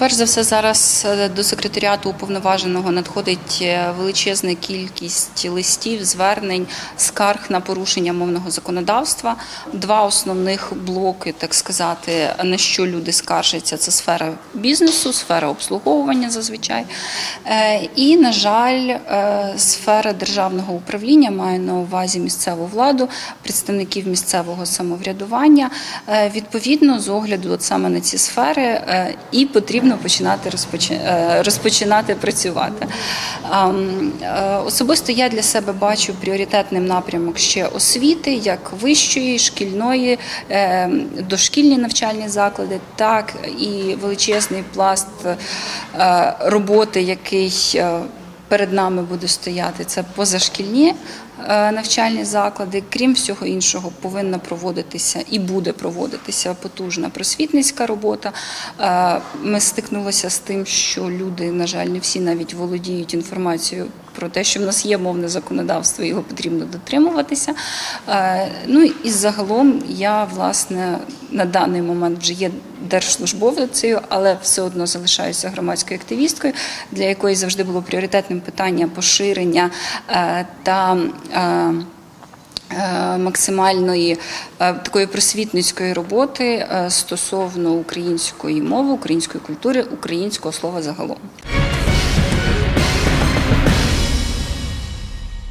Перш за все, зараз е, до секретаріату уповноваженого надходить е, величезна кількість листів, звернень, скарг на порушення мовного законодавства. Два основних блоки, так сказати, на що люди скаржаться, це сфера бізнесу, сфера обслуговування зазвичай. Е, І, на жаль, сфера державного управління має на увазі місцеву владу, представників місцевого самоврядування. Відповідно, з огляду от саме на ці сфери і потрібно починати е, розпочинати працювати. Е, Особисто я для себе бачу пріоритетним напрямок ще освіти, як вищої, шкільної, е, дошкільні навчальні заклади, так і величезний пласт роботи, який перед нами буде стояти. Це позашкільні е, навчальні заклади. Крім всього іншого, повинна проводитися і буде проводитися потужна просвітницька робота. Е, Ми стикнулися з тим, що люди, на жаль, не всі навіть володіють інформацією про те, що в нас є мовне законодавство, його потрібно дотримуватися. Е, Ну і загалом я власне на даний момент вже є держслужбовицею, але все одно залишаюся громадською активісткою, для якої завжди було пріоритетним питання поширення е, та. е, Максимальної такої просвітницької роботи стосовно української мови, української культури, українського слова загалом.